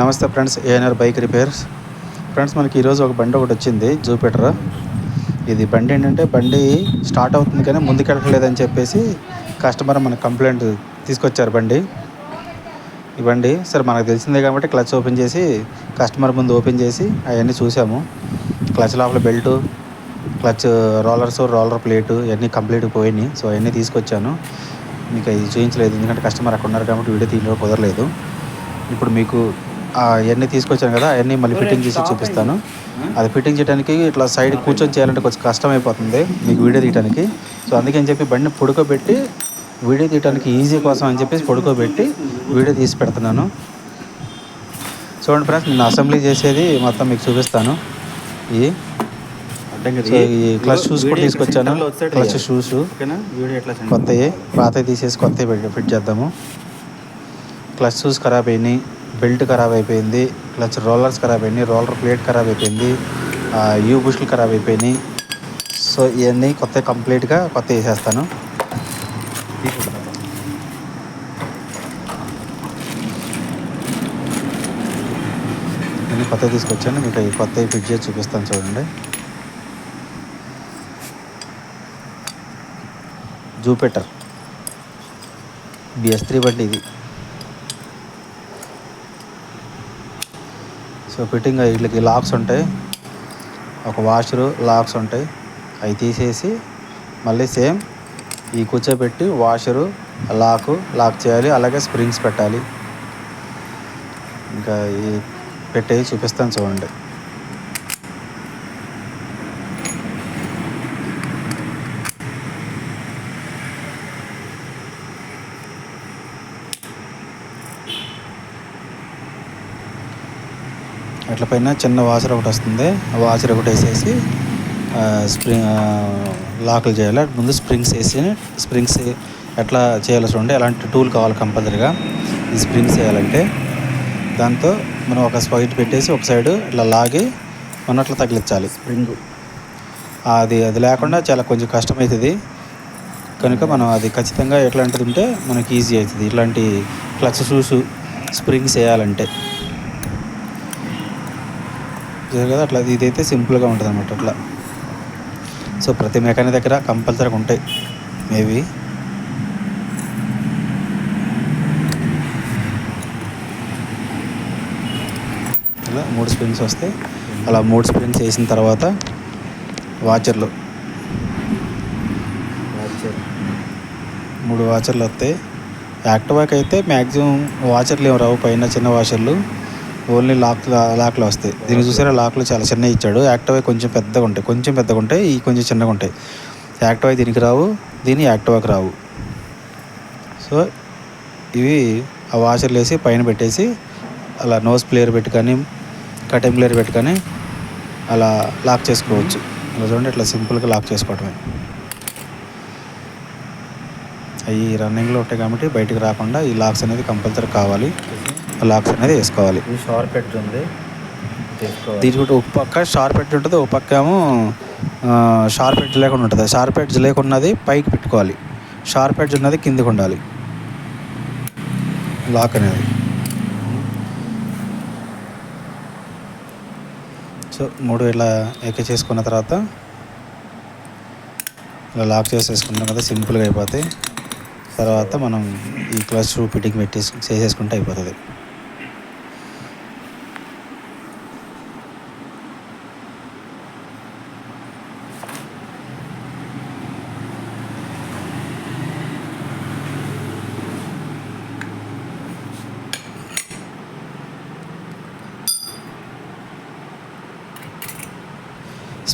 నమస్తే friends ANR bike repairs. Friends మనకి ఈరోజు ఒక బండి ఒకటి వచ్చింది జూపిటర్. ఇది బండి ఏంటంటే బండి స్టార్ట్ అవుతుంది కానీ ముందుకెళ్ళట్లేదని చెప్పేసి కస్టమర్ మన కంప్లైంట్ తీసుకొచ్చారు బండి. ఈ బండి సరే మనకు తెలిసిందే కాబట్టి క్లచ్ ఓపెన్ చేసి కస్టమర్ ముందు ఓపెన్ చేసి అవన్నీ చూసాము. క్లచ్ లోపల belt clutch rollers roller plate ఇవన్నీ కంప్లీట్ పోయినాయి. సో అవన్నీ తీసుకొచ్చాను. మీకు అది చూపించలేదు ఎందుకంటే కస్టమర్ అక్కడ ఉన్నారు కాబట్టి వీడియో తీయడం కుదరలేదు. ఇప్పుడు మీకు అవన్నీ తీసుకొచ్చాను కదా అవన్నీ మళ్ళీ ఫిట్టింగ్ చేసి చూపిస్తాను. అది ఫిట్టింగ్ చేయడానికి ఇట్లా సైడ్ కూర్చొని చేయాలంటే కొంచెం కష్టం అయిపోతుంది మీకు వీడియో తీయడానికి సో అందుకని చెప్పి బండిని పడుకోబెట్టి వీడియో తీయడానికి ఈజీ కోసం అని చెప్పేసి పడుకోబెట్టి వీడియో తీసి పెడుతున్నాను. చూడండి ఫ్రెండ్స్ నేను అసెంబ్లీ చేసేది మొత్తం మీకు చూపిస్తాను. ఈ సో ఈ క్లచ్ షూస్ కూడా తీసుకొచ్చాను. క్లచ్ షూస్ కొత్తవి పాతవి తీసేసి కొత్తవి ఫిట్ చేద్దాము. క్లచ్ షూస్ ఖరాబ్ అయినాయి. బెల్ట్ ఖరాబ్ అయిపోయింది క్లచ్ రోలర్స్ ఖరాబ్ అయినాయి రోలర్ ప్లేట్ ఖరాబ్ అయిపోయింది యూ బుష్లు ఖరాబ్ అయిపోయినాయి. సో ఇవన్నీ కొత్త కంప్లీట్గా కొత్త వేసేస్తాను. నేను కొత్త తీసుకొచ్చాను మీకు ఈ కొత్తవి ఫిట్ చేసి చూపిస్తాను చూడండి. జూపిటర్ బిఎస్ త్రీ బండి ఇది. సో ఫిట్టింగ్ వీటికి లాక్స్ ఉంటాయి. ఒక వాషరు లాక్స్ ఉంటాయి. అవి తీసేసి మళ్ళీ సేమ్ ఈ కూర్చోబెట్టి వాషరు లాకు లాక్ చేయాలి. అలాగే స్ప్రింగ్స్ పెట్టాలి. ఇంకా ఈ పెట్టేవి చూపిస్తాను చూడండి. అట్ల పైన చిన్న వాచర్ ఒకటి వస్తుంది. ఆ వాచర్ ఒకటి వేసేసి స్ప్రింగ్ లాకులు చేయాలి. ముందు స్ప్రింగ్స్ వేసి స్ప్రింగ్స్ ఎట్లా చేయాలో చూడండి. ఎలాంటి టూల్ కావాలి కంపల్సరీగా. ఈ స్ప్రింగ్స్ వేయాలంటే. దాంతో మనం ఒక స్పైట్ పెట్టేసి ఒక సైడ్ ఇట్లా లాగి మనం అట్లా తగిలించాలి. స్ప్రింగ్. అది అది లేకుండా చాలా కొంచెం కష్టమవుతుంది కనుక మనం అది ఖచ్చితంగా ఎట్లాంటిది ఉంటే మనకి ఈజీ అవుతుంది. ఇట్లాంటి క్లచ్ షూస్ స్ప్రింగ్స్ వేయాలంటే. చూసారు కదా అట్లా ఇదైతే సింపుల్గా ఉంటుంది అనమాట అట్లా. సో ప్రతి మెకానిక్ దగ్గర కంపల్సరీగా ఉంటాయి మేబీ. ఇలా మూడు స్ప్రింగ్స్ వస్తాయి అలా మూడు స్ప్రింగ్స్ వేసిన తర్వాత వాచర్లు. మూడు వాచర్లు వస్తాయి. యాక్టివాకి అయితే మ్యాక్సిమం వాచర్లు ఏమి రావు పైన చిన్న వాచర్లు. ఓన్లీ లాక్ లాక్లు వస్తాయి. దీన్ని చూసారా లాక్లు చాలా చిన్నవి ఇచ్చాడు. యాక్టివ్ కొంచెం పెద్దగా ఉంటాయి. కొంచెం పెద్దగా ఉంటాయి. ఈ కొంచెం చిన్నగా ఉంటాయి. యాక్టివ్ దీనికి రావు. దీని యాక్టివాకి రావు. సో ఇవి ఆ వాషర్లు వేసి పైన పెట్టేసి అలా నోస్ ప్లేయర్ పెట్టుకొని కటింగ్ ప్లేయర్ పెట్టుకొని అలా లాక్ చేసుకోవచ్చు. అలా చూడండి ఇట్లా సింపుల్గా లాక్ చేసుకోవటమే. అవి రన్నింగ్లో ఉంటాయి కాబట్టి బయటకు రాకుండా ఈ లాక్స్ అనేది కంపల్సరీ కావాలి. లాక్స్ అనేది వేసుకోవాలి. షార్ప్ ఎడ్జ్ ఉంది. దీనికి ఒకటి ఒక పక్క షార్ప్ ఎడ్జ్ ఉంటుంది ఒక పక్క ఏమో షార్ప్ ఎడ్జ్ లేకుండా ఉంటుంది. షార్ప్ ఎడ్జ్ లేకున్నది పైకి పెట్టుకోవాలి. షార్ప్ ఎడ్జ్ ఉన్నది కిందికి ఉండాలి. లాక్ అనేది. సో మూడు ఇలా ఎక్క చేసుకున్న తర్వాత ఇలా లాక్ చేసేసుకుంటాం కదా సింపుల్గా అయిపోతాయి. తర్వాత మనం ఈ క్లచ్ ఫిట్టింగ్ పెట్టేసి చేసేసుకుంటే అయిపోతుంది.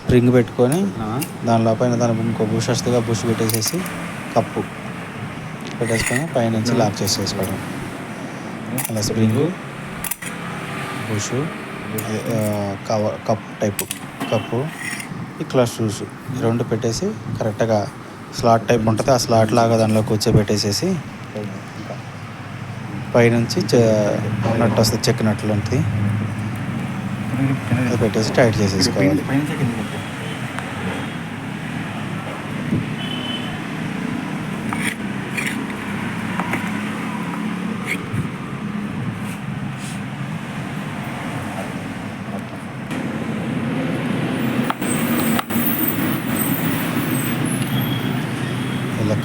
స్ప్రింగ్ పెట్టుకొని దాని లోపల దాని ఇంకో బుష్ వస్తుంది బుష్ పెట్టేసేసి కప్పు పెట్టేసుకొని పైనుంచి లాక్ చేసేసుకోవడం. అలా spring bush cover cup type cup clutch shoes ఈ రెండు పెట్టేసి కరెక్ట్గా స్లాట్ టైప్ ఉంటుంది ఆ స్లాట్ లాగా దానిలో కూర్చోబెట్టేసేసి పైనుంచి నట్టు వస్తుంది చెక్ నట్లు ఉంటుంది. అది పెట్టేసి టైట్ చేసేసుకోవాలి పైన కింద పెట్టు.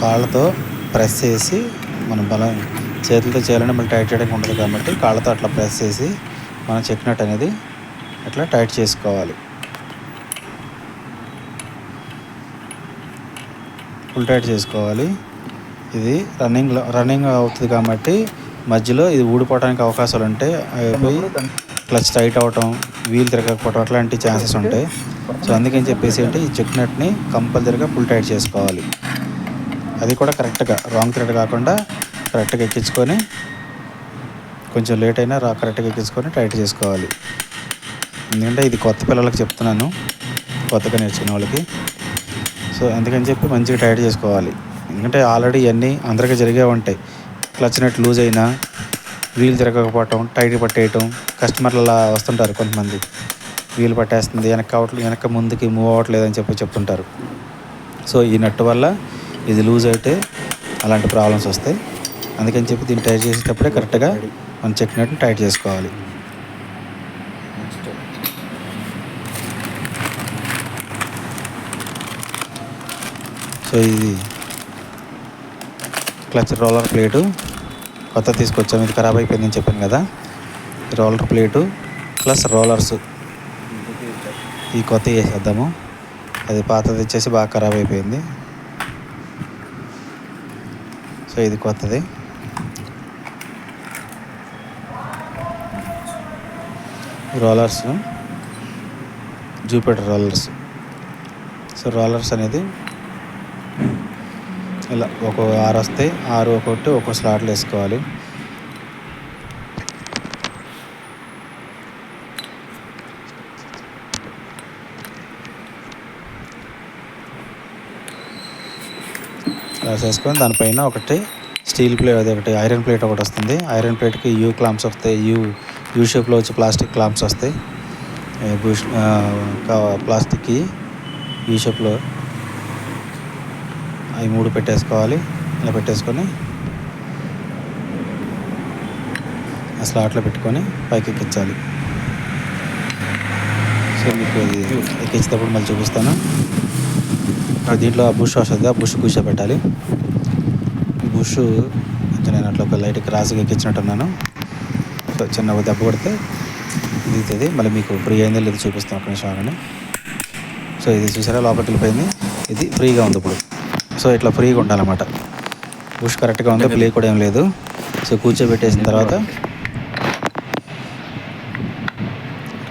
కాళ్ళతో ప్రెస్ చేసి మనం బలం చేతులతో చేయాలంటే మళ్ళీ టైట్ చేయడానికి ఉండదు కాబట్టి కాళ్ళతో అట్లా ప్రెస్ చేసి మనం చెక్ నట్ అనేది అట్లా టైట్ చేసుకోవాలి. ఫుల్ టైట్ చేసుకోవాలి. ఇది రన్నింగ్ రన్నింగ్ అవుతుంది కాబట్టి మధ్యలో ఇది ఊడిపోవడానికి అవకాశాలు ఉంటాయి అయిపోయి క్లచ్ టైట్ అవటం వీల్ తిరగకపోవటం అట్లాంటి ఛాన్సెస్ ఉంటాయి. సో అందుకని చెప్పేసి ఏంటి ఈ చెక్ నట్ని కంపల్సరిగా ఫుల్ టైట్ చేసుకోవాలి. అది కూడా కరెక్ట్గా రాంగ్ థ్రెడ్ కాకుండా కరెక్ట్గా ఎక్కించుకొని కొంచెం లేట్ అయినా రా కరెక్ట్గా ఎక్కించుకొని టైట్ చేసుకోవాలి. ఎందుకంటే ఇది కొత్త పిల్లలకు చెప్తున్నాను కొత్తగా నేర్చుకున్న వాళ్ళకి. సో అందుకని చెప్పి మంచిగా టైట్ చేసుకోవాలి. ఎందుకంటే ఆల్రెడీ ఇవన్నీ అందరికీ జరిగే ఉంటాయి. క్లచ్ నెట్ లూజ్ అయినా వీలు తిరగకపోవటం టైట్ పట్టేయటం కస్టమర్లు అలా వస్తుంటారు కొంతమంది. వీలు పట్టేస్తుంది వెనక కావట్లేదు వెనక ముందుకి మూవ్ అవ్వట్లేదు అని చెప్పి చెప్తుంటారు. సో ఈ నట్టు వల్ల ఇది లూజ్ అయితే అలాంటి ప్రాబ్లమ్స్ వస్తాయి. అందుకని చెప్పి దీన్ని టైట్ చేసేటప్పుడే కరెక్ట్గా మనం చెక్ టైట్ చేసుకోవాలి. సో ఇది క్లచ్ రోలర్ ప్లేటు. కొత్త తీసుకొచ్చాము ఇది ఖరాబ్ అయిపోయిందని చెప్పాను కదా. Roller plate plus rollers. ఈ కొత్త వేసేద్దాము. అది పాతది వచ్చేసి బాగా ఖరాబ్ అయిపోయింది. సో ఇది కొత్తది. Rollers Jupiter rollers so rollers అనేది ఇలా ఒక ఆరు వస్తాయి. ఆరు ఒకటి ఒక్కో స్లాట్లు వేసుకోవాలి. వేసేసుకొని దానిపైన ఒకటి స్టీల్ ప్లేట్ అది ఒకటి ఐరన్ ప్లేట్ ఒకటి వస్తుంది. ఐరన్ ప్లేట్కి యూ క్లాంప్స్ వస్తాయి. యూ యూ షేప్లో వచ్చి ప్లాస్టిక్ క్లాంప్స్ వస్తాయి. ఏ ప్లాస్టిక్కి యూ షేప్లో అవి మూడు పెట్టేసుకోవాలి. ఇలా పెట్టేసుకొని స్లాట్లో పెట్టుకొని పైకి ఎక్కించాలి. సో మీకు అది ఎక్కించేటప్పుడు మళ్ళీ చూపిస్తాను. దీంట్లో ఆ బుష్ వస్తుంది ఆ బుష్ కూర్చోబెట్టాలి బుష్ నేను అట్లా ఒక లైట్ క్రాస్గా ఎక్కించినట్టున్నాను. సో చిన్న దెబ్బ కొడితే దిగుతుంది మళ్ళీ మీకు ఫ్రీ అయిందో లేదో చూపిస్తాను ఒక నిమిషం ఆగండి. సో ఇది చూసారా? లోపలికి వెళ్ళిపోయింది. ఇది ఫ్రీగా ఉంది ఇప్పుడు. సో ఇట్లా ఫ్రీగా ఉండాలన్నమాట. బుష్ కరెక్ట్గా ఉంది ప్లే కూడా ఏం లేదు. సో కూర్చోబెట్టేసిన తర్వాత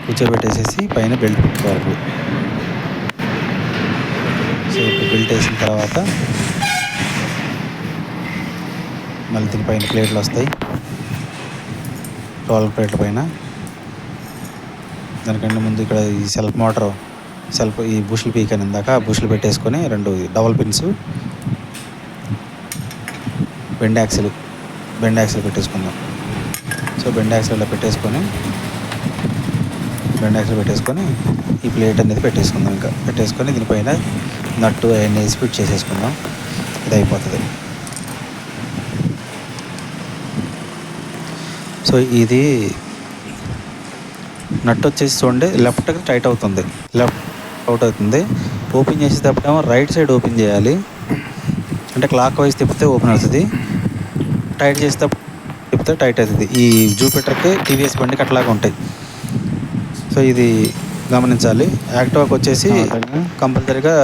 కూర్చోబెట్టేసేసి పైన బెల్ట్ పెట్టుకోవాలి. బిల్ట్ వేసిన తర్వాత మళ్ళీ దీని పైన ప్లేట్లు వస్తాయి. టోల్ ప్లేట్ల పైన. దానికంటే ముందు ఇక్కడ ఈ సెల్ఫ్ మోటార్ సెల్ఫ్ ఈ బుష్లు పీక్ ఇందాక ఆ బుష్లు పెట్టేసుకొని రెండు double pins bend axle bend axle పెట్టేసుకుందాం. సో బెండ్ యాక్సిల్ ఇలా పెట్టేసుకొని బెండ్ యాక్సిల్ పెట్టేసుకొని ఈ ప్లేట్ అనేది పెట్టేసుకుందాం ఇంకా. పెట్టేసుకొని దీనిపైన నట్టు అవన్నీ వేసి ఫిట్ చేసేసుకుందాం. ఇది అయిపోతుంది. సో ఇది నట్ వచ్చేసి చూడండి లెఫ్ట్కి టైట్ అవుతుంది. లెఫ్ట్ అవుట్ అవుతుంది. ఓపెన్ చేసేటప్పుడేమో రైట్ సైడ్ ఓపెన్ చేయాలి. అంటే క్లాక్ వైజ్ తిప్పితే ఓపెన్ అవుతుంది. టైట్ చేసేటప్పుడు తిప్పితే టైట్ అవుతుంది. ఈ జూపిటర్కి టీవీఎస్ బండికి అట్లాగా ఉంటాయి. సో ఇది గమనించాలి. యాక్టివాకి వచ్చేసి కంపల్సరీగా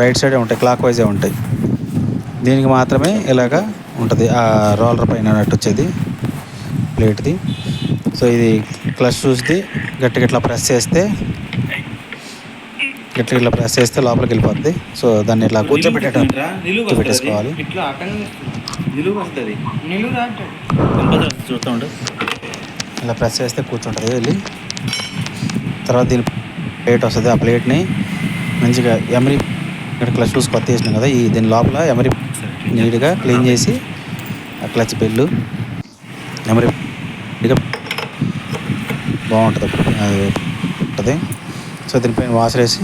రైట్ సైడే ఉంటాయి క్లాక్ వైజే ఉంటాయి. దీనికి మాత్రమే ఇలాగా ఉంటుంది. ఆ రోలర్ పైన నట్టు వచ్చేది. ప్లేట్ది సో ఇది క్లచ్ చూసి గట్టిగా ఇట్లా ప్రెస్ చేస్తే గట్టిగా ఇట్లా ప్రెస్ చేస్తే లోపలికి వెళ్ళిపోద్ది. సో దాన్ని ఇట్లా కూర్చోబెట్టేట నిలువు పెట్టేసుకోవాలి. ఇలా ప్రెస్ చేస్తే కూర్చుంటుంది. వెళ్ళి తర్వాత దీని ప్లేట్ వస్తుంది ఆ ప్లేట్ని మంచిగా ఎమరి ఇక్కడ క్లచ్ చూసి కొత్త వేసినాం కదా ఈ దీని లోపల ఎమరి నీట్గా క్లీన్ చేసి ఆ క్లచ్ బెల్లు ఎమరి బాగుంటుంది అప్పుడు అది ఉంటుంది. సో దీనిపైన వాషర్ వేసి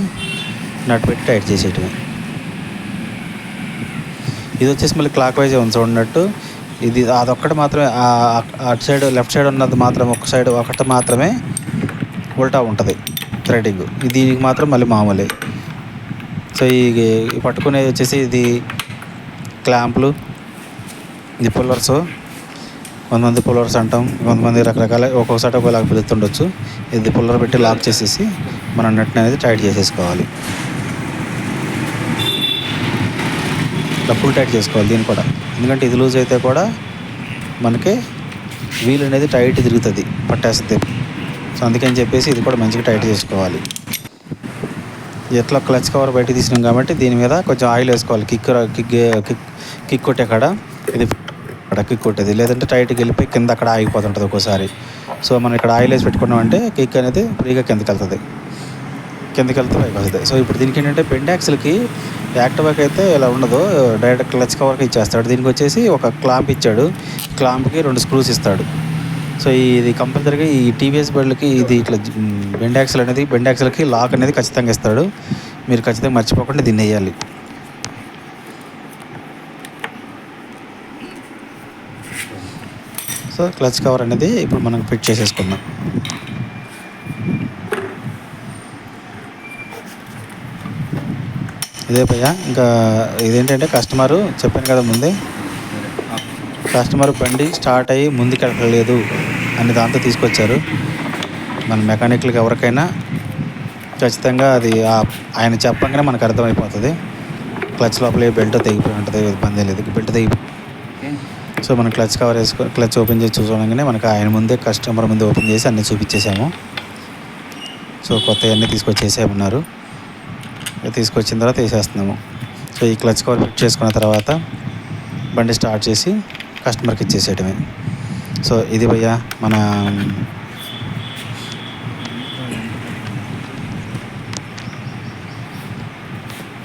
నట్ పెట్టి టైట్ చేసేయటమే. ఇది వచ్చేసి మళ్ళీ క్లాక్ వైజే ఉంది చూడనట్టు ఇది అదొక్కటి మాత్రమే అటు సైడ్ లెఫ్ట్ సైడ్ ఉన్నది మాత్రం ఒక సైడ్ ఒకటి మాత్రమే ఉల్టా ఉంటుంది. థ్రెడింగ్ దీనికి మాత్రం మళ్ళీ మామూలే. సో ఈ పట్టుకునేది వచ్చేసి ఇది క్లాంపులు. ఇది పుల్లర్స్. కొంతమంది పుల్లర్స్ అంటాం. కొంతమంది రకరకాల ఒక్కొక్కసారి ఒకలాగా పిలుస్తుండొచ్చు. ఇది పుల్లర్ పెట్టి లాక్ చేసేసి మనం నెట్ అనేది టైట్ చేసేసుకోవాలి. డబ్బులు ఫుల్ టైట్ చేసుకోవాలి దీన్ని కూడా. ఎందుకంటే ఇది లూజ్ అయితే కూడా మనకి వీల్ అనేది టైట్ తిరుగుతుంది. పట్టేస్తుంది. సో అందుకని చెప్పేసి ఇది కూడా మంచిగా టైట్ చేసుకోవాలి. ఎట్లా క్లచ్ కవర్ బయట తీసినాం కాబట్టి దీని మీద కొంచెం ఆయిల్ వేసుకోవాలి. కిక్ కిక్ కిక్ కిక్ కొట్టే కాడ ఇది అక్కడ కిక్ కొట్టేది. లేదంటే టైట్కి వెళ్ళిపోయి కింద అక్కడ ఆగిపోతుంటుంది ఒక్కోసారి. సో మనం ఇక్కడ ఆయిల్ వేసి పెట్టుకున్నామంటే కిక్ అనేది ఫ్రీగా కిందకి వెళ్తుంది. కిందకి వెళ్తే పైకి వస్తుంది. సో ఇప్పుడు దీనికి ఏంటంటే పెండాక్స్లకి యాక్టివాకి అయితే ఇలా ఉండదు డైరెక్ట్ క్లచ్ కవర్కి ఇచ్చేస్తాడు. దీనికి వచ్చేసి ఒక క్లాంప్ ఇచ్చాడు. క్లాంప్కి రెండు స్క్రూస్ ఇస్తాడు. సో ఇది కంపల్సరీగా ఈ టీవీఎస్ బండ్లకి ఇది ఇట్లా బెండాక్సల్ అనేది బెండాక్సల్కి లాక్ అనేది ఖచ్చితంగా ఇస్తాడు. మీరు ఖచ్చితంగా మర్చిపోకుండా దీన్ని వేయాలి సో క్లచ్ కవర్ అనేది ఇప్పుడు మనం ఫిట్ చేసేసుకుందాం. ఇదే భయ్యా ఇంకా ఇదేంటంటే కస్టమరు చెప్పాను కదా ముందే కస్టమర్ బండి స్టార్ట్ అయ్యి ముందుకెళ్ళలేదు అని దాంతో తీసుకొచ్చారు. మన మెకానిక్లకు ఎవరికైనా ఖచ్చితంగా అది ఆయన చెప్పగానే మనకు అర్థమైపోతుంది. క్లచ్ లోపల బెల్ట్ తెగిపోయి ఉంటుంది ఇబ్బంది లేదు. బెల్ట్ తెగి సో మనం క్లచ్ కవర్ వేసుకో క్లచ్ ఓపెన్ చేసి చూసుకోగానే మనకు ఆయన ముందే కస్టమర్ ముందే ఓపెన్ చేసి అన్నీ చూపించేసాము. సో కొత్త అన్నీ తీసుకొచ్చేసేమన్నారు తీసుకొచ్చిన తర్వాత వేసేస్తున్నాము. సో ఈ క్లచ్ కవర్ ఫిట్ చేసుకున్న తర్వాత బండి స్టార్ట్ చేసి కస్టమర్కి ఇచ్చేసేయటమే. సో ఇది భయ్య మన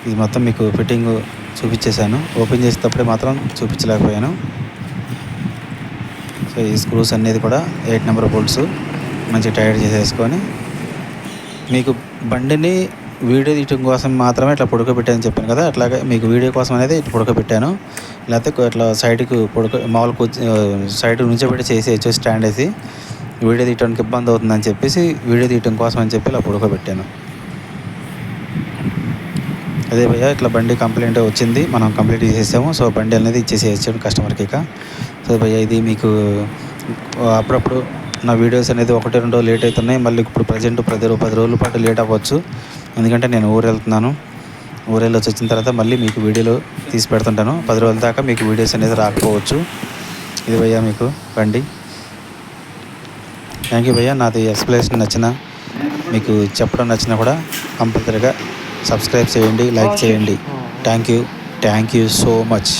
ఇది మొత్తం మీకు ఫిట్టింగ్ చూపించేశాను. ఓపెన్ చేసేటప్పుడే మాత్రం చూపించలేకపోయాను. సో ఈ స్క్రూస్ అనేది కూడా ఎయిట్ నెంబర్ బోల్ట్స్ మంచిగా టైట్ చేసేసుకొని మీకు బండిని వీడియో తీయటం కోసం మాత్రమే ఇట్లా పొడకబెట్టాను చెప్పాను కదా. అట్లాగే మీకు వీడియో కోసం అనేది ఇట్లా పొడకబెట్టాను. లేకపోతే ఇట్లా సైడ్కి పొడక మామూలు కూర్చు సైడ్ నుంచోబెట్టి చేసేయచ్చు స్టాండ్ వేసి వీడియో తీయడానికి ఇబ్బంది అవుతుందని చెప్పేసి వీడియో తీయటం కోసం అని చెప్పి ఇలా పొడకబెట్టాను. అదే భయ్య ఇట్లా బండి కంప్లైంట్ వచ్చింది. మనం కంప్లీట్ చేసేసాము. సో బండి అనేది ఇచ్చేసేయచ్చు కస్టమర్కి ఇక. సో భయ్య ఇది మీకు అప్పుడప్పుడు నా వీడియోస్ అనేది ఒకటి రెండు లేట్ అవుతున్నాయి. మళ్ళీ ఇప్పుడు ప్రజెంట్ పది రోజు పది రోజుల పాటు లేట్ అవ్వచ్చు. ఎందుకంటే నేను ఊరు వెళ్తున్నాను. ఊరు వెళ్ళి వచ్చిన తర్వాత మళ్ళీ మీకు వీడియోలు తీసి పెడుతుంటాను. పది రోజుల దాకా మీకు వీడియోస్ అనేది రాకపోవచ్చు. ఇది భయ్యా మీకు బండి. థ్యాంక్ యూ భయ్యా. నాది ఎక్స్ప్లెనేషన్ నచ్చిన మీకు చెప్పడం నచ్చినా కూడా కంపల్సరీగా సబ్స్క్రైబ్ చేయండి లైక్ చేయండి. Thank you thank you so much